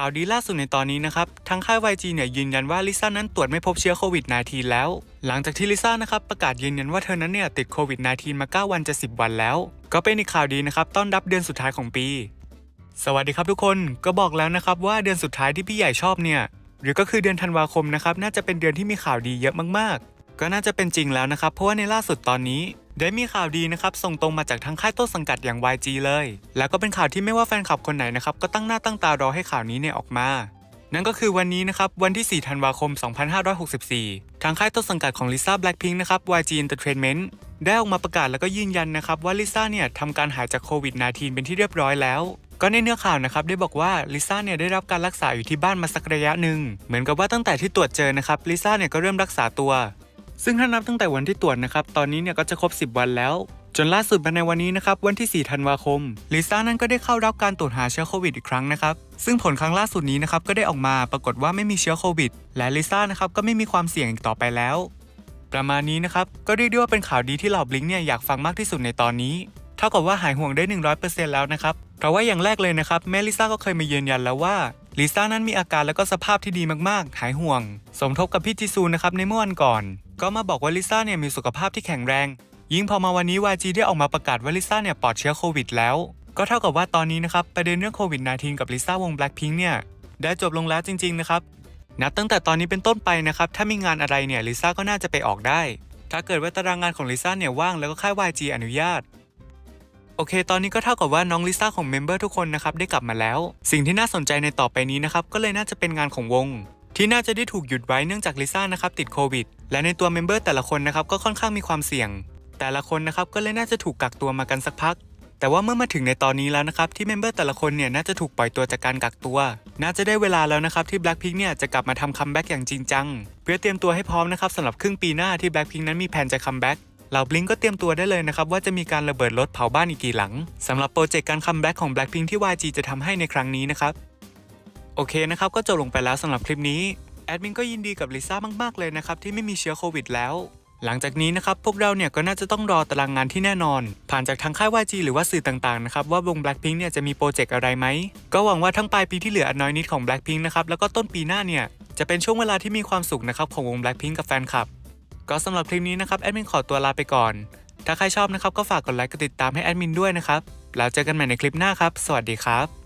ข่าวดีล่าสุดในตอนนี้นะครับทางค่าย YG เนี่ยยืนยันว่าลิซ่านั้นตรวจไม่พบเชื้อโควิด -19 แล้ว หลังจากที่ลิซ่านะครับประกาศยืนยันว่าเธอนั้นเนี่ยติดโควิด -19 มา 9 วันจะ 10 วันแล้ว ก็เป็นอีกข่าวดีนะครับต้อนรับเดือนสุดท้ายของปี สวัสดีครับทุกคนก็บอกแล้วนะครับว่าเดือนสุดท้ายที่พี่ใหญ่ชอบเนี่ยหรือก็คือเดือนธันวาคมนะครับน่าจะเป็นเดือนที่มีข่าวดีเยอะมากๆ ก็น่าจะเป็นจริงแล้วนะครับเพราะว่าในล่าสุดตอนนี้ ได้มีข่าวดีนะครับส่งตรงมาจากทางค่ายต้นสังกัดอย่าง YG เลย แล้วก็เป็นข่าวที่ไม่ว่าแฟนคลับคนไหนนะครับก็ตั้งหน้าตั้งตารอให้ข่าวนี้เนี่ยออกมา นั่นก็คือวันนี้นะครับวันที่ 4 ธันวาคม 2564 ทางค่ายต้นสังกัดของลิซ่าแบล็คพิงค์นะครับ YG Entertainment ได้ออกมาประกาศแล้วก็ยืนยันนะครับว่าลิซ่าเนี่ยทำการหายจากโควิด -19 เป็นที่เรียบร้อยแล้วก็ในเนื้อข่าวนะครับได้บอกว่าลิซ่าเนี่ยได้รับการรักษาอยู่ที่บ้านมาสักระยะหนึ่งเหมือนกับว่าตั้งแต่ที่ตรวจเจอนะครับลิซ่าเนี่ยก็เริ่มรักษาตัว ซึ่งถ้านับตั้งแต่วันที่ตรวจนะครับ ตอนนี้เนี่ยก็จะครบ 10 วันแล้ว จนล่าสุดภายในวันนี้นะครับ วันที่ 4 ธันวาคม ลิซ่านั้นก็ได้เข้ารับการตรวจหาเชื้อโควิดอีกครั้งนะครับ ซึ่งผลครั้งล่าสุดนี้นะครับ ก็ได้ออกมาปรากฏว่าไม่มีเชื้อโควิด และลิซ่านะครับ ก็ไม่มีความเสี่ยงอีกต่อไปแล้ว ประมาณนี้นะครับ ก็เรียกได้ว่าเป็นข่าวดีที่เหล่าบลิงเนี่ยอยากฟังมากที่สุดในตอนนี้ เท่ากับว่าหายห่วงได้ 100%แล้วนะครับ เพราะว่าอย่างแรกเลยนะครับ แม่ลิซ่าก็เคยมายืนยันแล้วว่าลิซ่านั้นมีอาการแล้วก็สภาพที่ดีมากๆ หายห่วง สมทบกับพี่จีซูนะครับในเมื่อวันก่อน ก็มาบอกว่าลิซ่าเนี่ยมีสุขภาพที่แข็งแรง ยิ่งพอมาวันนี้ YG ได้ออกมาประกาศว่าลิซ่าเนี่ยปลอดเชื้อโควิดแล้ว ก็เท่ากับว่าตอนนี้นะครับประเด็นเรื่องโควิด -19 กับลิซ่าวง Blackpink เนี่ยได้จบลงแล้วจริงๆนะครับนับตั้งแต่ตอนนี้เป็นต้นไปนะครับถ้ามีงานอะไรเนี่ยลิซ่าก็น่าจะไปออกได้ ถ้าเกิดว่าตารางงานของลิซ่าเนี่ยว่างแล้วก็ค่าย YG อนุญาตโอเค ตอนนี้ก็เท่ากับว่าน้องลิซ่าของเมมเบอร์ทุกคนนะครับได้กลับมาแล้ว สิ่งที่น่าสนใจในต่อไปนี้นะครับก็เลยน่าจะเป็นงานของวง ที่น่าจะได้ถูกหยุดไว้เนื่องจากลิซ่านะครับติดโควิด และในตัวเมมเบอร์แต่ละคนนะครับก็ค่อนข้างมีความเสี่ยง แต่ละคนนะครับก็เลยน่าจะถูกกักตัวมากันสักพัก แต่ว่าเมื่อมาถึงในตอนนี้แล้วนะครับที่เมมเบอร์แต่ละคนเนี่ยน่าจะถูกปล่อยตัวจากการกักตัว น่าจะได้เวลาแล้วนะครับที่ Blackpink เนี่ยจะกลับมาทำคัมแบ็กอย่างจริงจัง เพื่อเตรียมตัวให้พร้อมนะครับสำหรับครึ่งปีหน้าที่ Blackpink นั้นมีแผนจะคัมแบ็กเหล่าบลิงก็เตรียมตัวได้เลยนะครับว่าจะมีการระเบิดรถเผาบ้านอีกกี่หลังสำหรับโปรเจกต์การคัมแบ็กของ Blackpink ที่ YG จะทำให้ในครั้งนี้นะครับ โอเคนะครับก็จบลงไปแล้วสำหรับคลิปนี้แอดมินก็ยินดีกับลิซ่ามากๆเลยนะครับที่ไม่มีเชื้อโควิดแล้วหลังจากนี้นะครับพวกเราเนี่ยก็น่าจะต้องรอตารางงานที่แน่นอน ผ่านจากทางค่าย YG หรือว่าสื่อต่างๆนะครับว่าวง Blackpink เนี่ยจะมีโปรเจกต์อะไรไหม ก็หวังว่าทั้งปลายปีที่เหลืออันน้อยนิดของ Blackpink นะครับแล้วก็ต้นปีหน้าเนี่ยจะเป็นช่วงเวลาที่มีความสุขนะครับของวง Blackpink กับแฟนคลับ ก็สำหรับคลิปนี้นะครับแอดมินขอตัวลาไปก่อน ถ้าใครชอบนะครับก็ฝากกดไลค์กดติดตามให้แอดมินด้วยนะครับแล้วเจอกันใหม่ในคลิปหน้าครับ สวัสดีครับ